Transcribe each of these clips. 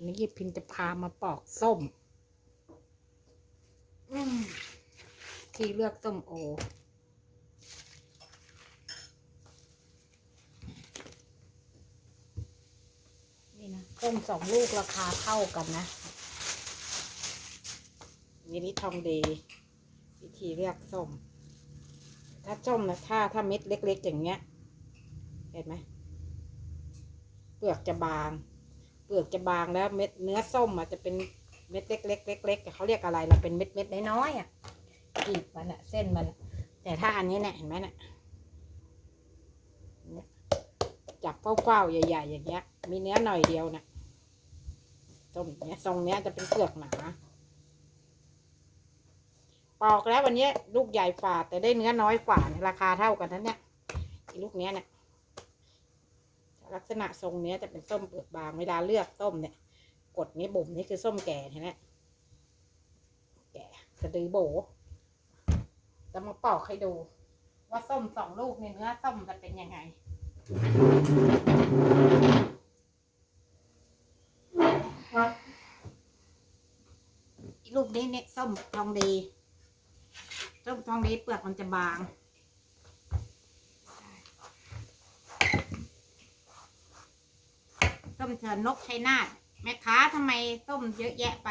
ันนี้ยิพินจะพามาปอกส้มที่เลือกส้มโอ นี่นะส้มสองลูกราคาเท่ากันนะนี่นี่ทองดี วิธีเลือกส้ม ถ้าส้มนะถ้าถ้าเม็ดเล็ก ๆ อย่างเงี้ย เห็นไหมเปลือกจะบาง เปลือกจะบางแล้วเม็ดเนื้อส้มอะจะเป็นเม็ดเล็กๆเล็กๆเขาเรียกอะไรเราเป็นเม็ดเม็ดๆน้อยๆอะกีบมันอะเส้นมัน แต่ถ้าอันนี้เนี่ยเห็นไหมเนี่ยจับเฝ้าๆใหญ่ๆอย่างเงี้ย มีเนื้อหน่อยเดียวน่ะส้มเนี้ยทรงเนี้ยจะเป็นเปลือกหนาปอกแล้ววันนี้ลูกใหญ่ฝ่าแต่ได้เนื้อน้อยฝ่าเนี่ยราคาเท่ากันนั้นเนี่ยลูกเนี้ยเนี่ย ลักษณะทรงเนี้ยจะเป็นส้มเปลือกบางเวลาเลือกส้มเนี่ย กดนี้บุ่มนี่คือส้มแก่เห็นไหมแก่สะดือโบจะมาปอกให้ดู ว่าส้มสองลูกเนี่ยเนื้อส้มจะเป็นยังไงลูกนี้เนี่ยส้มทองดี ส้มทองดีเปลือกมันจะบาง ส้มเชิญนกชัยนาทแม่ค้าทำไมส้มเยอะแยะไป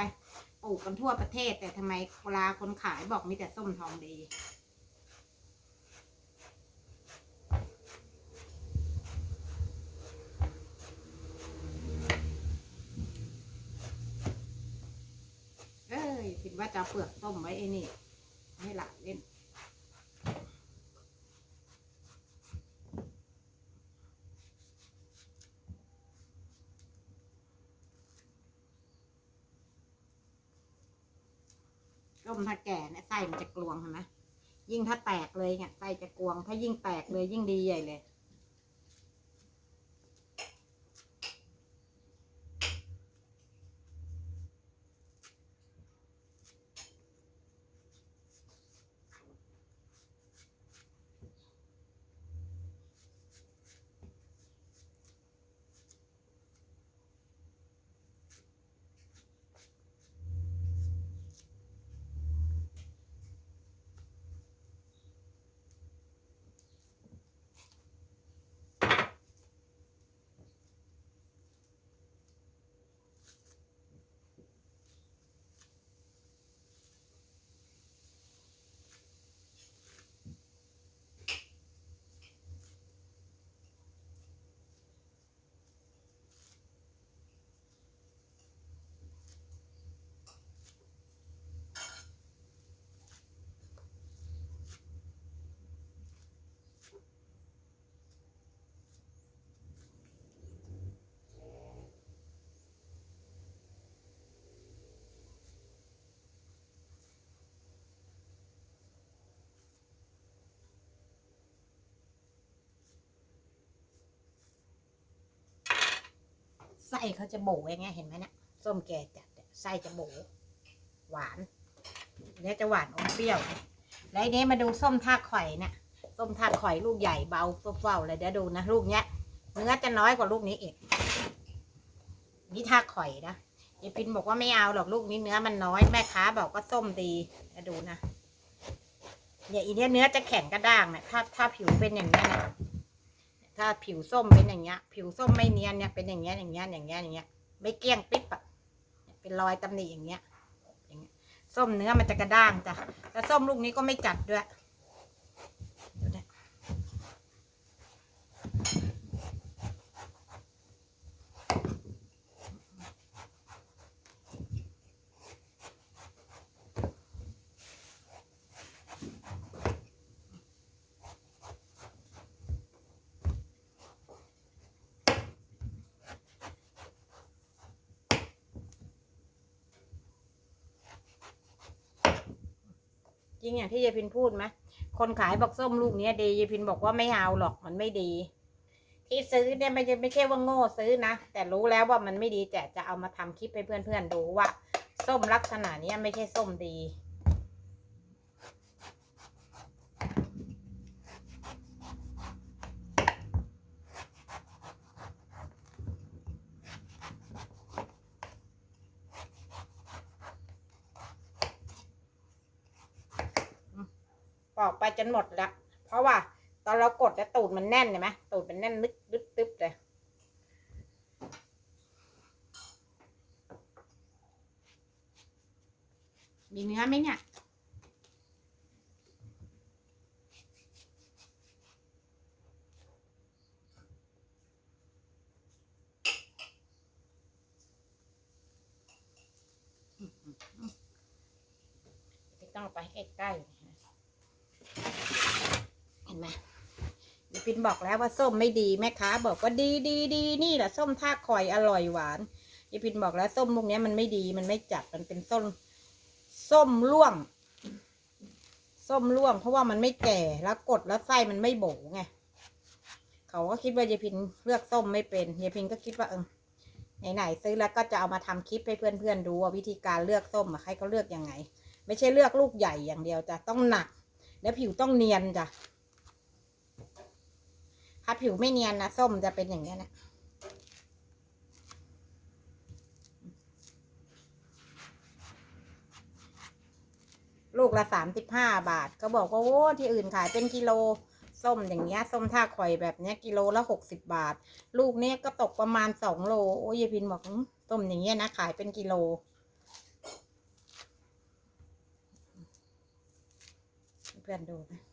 ปลูกกันทั่วประเทศ แต่ทำไมเวลาคนขายบอกมีแต่ส้มทองดีเอ้ยคิดว่าจะเปลือกส้มไว้ไอ้นี่ ให้หลานเล่น ต้มถ้าแก่เนี่ยไส้มันจะกลวงเห็นไหมยิ่งถ้าแตกเลยเนี่ยไส้จะกลวง ถ้ายิ่งแตกเลยยิ่งดีใหญ่เลย ไส้เขาจะโบอย่างเงี้ยเห็นไหมเนี่ยส้มแก่จัดเนี่ยไส้จะโบหวานเนี่ยจะหวานอมเปรี้ยว แล้วอ้นี้มาดูส้มท่าข่อยเนี่ยส้มท่าข่อยลูกใหญ่เบาเฝ้าๆเลยเดี๋ยวดูนะลูกเนี้ยเนื้อจะน้อยกว่าลูกนี้อีกนี่ท่าข่อยนะยายพินบอกว่าไม่เอาหรอกลูกนี้เนื้อมันน้อยแม่ค้าบอกก็ส้มดีเดี๋ยวดูนะเนี่ยอีเนี้ยเนื้อจะแข็งกระด้างเนี่ยถ้าถ้าผิวเป็นอย่างนี้ยนะ ถ้าผิวส้มเป็นอย่างเงี้ย ผิวส้มไม่เนียนเนี่ยเป็นอย่างเงี้ยอย่างเงี้ยอย่างเงี้ยอย่างเงี้ย ไม่เกลี้ยงปิ๊บอะเป็นรอยตำหนิอย่างเงี้ยอย่างเงี้ย ส้มเนื้อมันจะกระด้างจ้ะแล้วส้มลูกนี้ก็ไม่จัดด้วย จริงอย่างที่ยายพินพูดไหมคนขายบอกส้มลูกเนี้ยดียายพินบอกว่าไม่เอาหรอกมันไม่ดี ที่ซื้อเนี่ยไม่ใช่ไม่ใช่ว่าโง่ซื้อนะ แต่รู้แล้วว่ามันไม่ดีแต่จะเอามาทำคลิปให้เพื่อนๆดูว่า ส้มลักษณะเนี้ยไม่ใช่ส้มดี ปอกไปจนหมดแล้ว เพราะว่า ตอนเรากดแล้วตูดมันแน่นเห็นไหมตูดมันแน่นนึกดึ๊บดึ๊บเลยมีเนื้อไหมเนี่ยต้องไปใกล้ๆนะเห็น ไหมยายปินบอกแล้วว่าส้มไม่ดีแม่ค้าบอกว่าดีดีดีนี่แหละส้มท่าคอยอร่อยหวานยายปินบอกแล้วส้มพวกนี้มันไม่ดีมันไม่จัดมันเป็นส้มส้มร่วง ส้มร่วง เพราะว่ามันไม่แก่แล้วกดแล้วไส้มันไม่โบไงเขาก็คิดว่ายายพินเลือกส้มไม่เป็นยายพินก็คิดว่าเออไหนๆซื้อแล้วก็จะเอามาทำคลิปให้เพื่อนๆดูว่าวิธีการเลือกส้มอะใครเขาเลือกยังไง ไม่ใช่เลือกลูกใหญ่อย่างเดียวจ้ะต้องหนัก แล้วผิวต้องเนียนจ้ะ ถ้าผิวไม่เนียนนะส้มจะเป็นอย่างนี้ยนะลูกละสามสิบห้าบาทเขาบอกว่าโอ้ที่อื่นขายเป็นกิโลส้มอย่างเงี้ยส้มท่าข่อยแบบเนี้ยกิโลละหกสิบบาท ลูกเนี้ยก็ตกประมาณสองโลโอ้ยพินบอกส้มอย่างเงี้ยนะขายเป็นกิโล เพื่อนดูนะ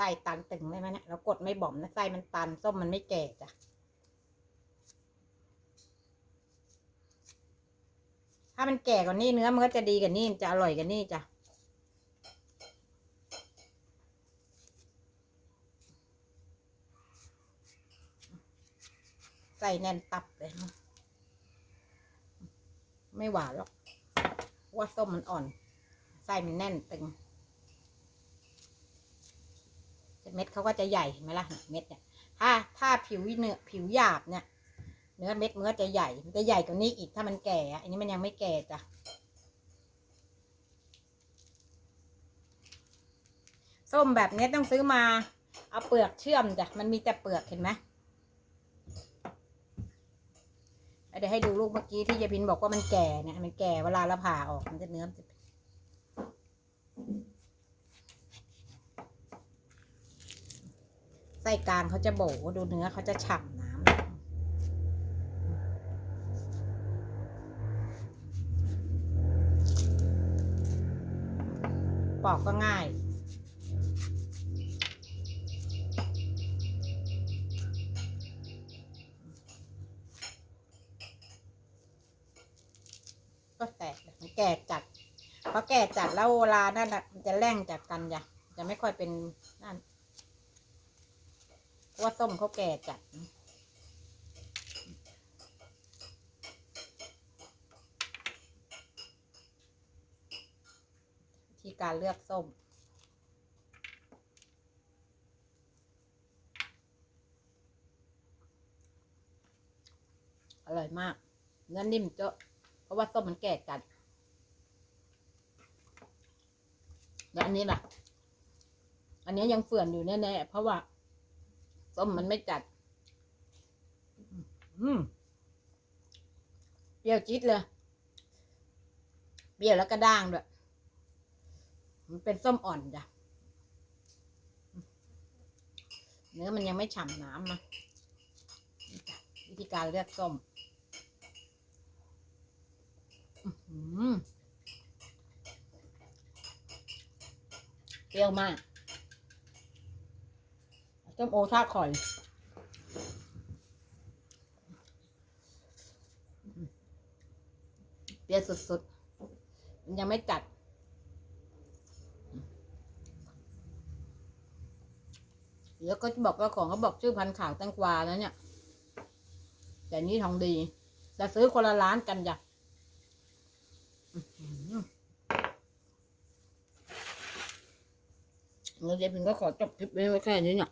ส้ตันตึงเลยไหมเนี่ยเรากดไม่บ่อมนะไส้มันตันส้มมันไม่แก่จ้ะถ้ามันแก่กว่านี้เนื้อมันก็จะดีกว่านี้จะอร่อยกว่านี้จ้ะใส่แน่นตับเลยไม่หวานหรอกว่าส้มมันอ่อนไส้มันแน่นตึงแต่ เม็ดเขาก็จะใหญ่เห็นไหมล่ะเม็ดเนี่ยถ้าถ้าผิวเนื้อผิวหยาบเนี่ย เนื้อเม็ดมันก็จะใหญ่มันจะใหญ่กว่านี้อีกถ้ามันแก่อันนี้มันยังไม่แก่จ้ะส้มแบบนี้ต้องซื้อมาเอาเปลือกเชื่อมจ้ะมันมีแต่เปลือกเห็นไหมเดี๋ยวให้ดูลูกเมื่อกี้ที่ยายพินบอกว่ามันแก่เนี่ยมันแก่เวลาเราผ่าออกมันจะเนื้อมันจะ ส้กลางเขาจะโบดูเนื้อเขาจะฉ่ำน้ำปอกก็ง่ายก็แตกมันแก่จัดเพราะแก่จัดแล้วเวลานั่นนะมันจะแร่งจากกันจ้ะจะไม่ค่อยเป็น ว่าส้มเขาแก่จัดวิธีการเลือกส้ม อร่อยมากเนื้อนิ่มเจาะเพราะว่าส้มมันแก่จัดแล้วอันนี้ล่ะ อันนี้ยังเฟื่อนอยู่แน่ๆเพราะว่า ส้มมันไม่จัด อืมเปรี้ยวจี๊ดเลย เปรี้ยวแล้วก็ด่างด้วย มันเป็นส้มอ่อนจ้ะ เนื้อมันยังไม่ฉ่ำน้ำนะนี่จ้ะวิธีการเลือกส้มอืมเปรี้ยวมาก ต้มโอท่าข่อยเปรี้ยวสุดๆ มันยังไม่จัดเดี๋ยวก็บอกว่าของเขาบอกชื่อพันธุ์ขาวแตงกวาแล้วเนี่ย แต่นี่ทองดี จะซื้อคนละร้านกันจ้ะเงินเดือนพิงก็ขอจบคลิปไว้แค่นี้เนี่ย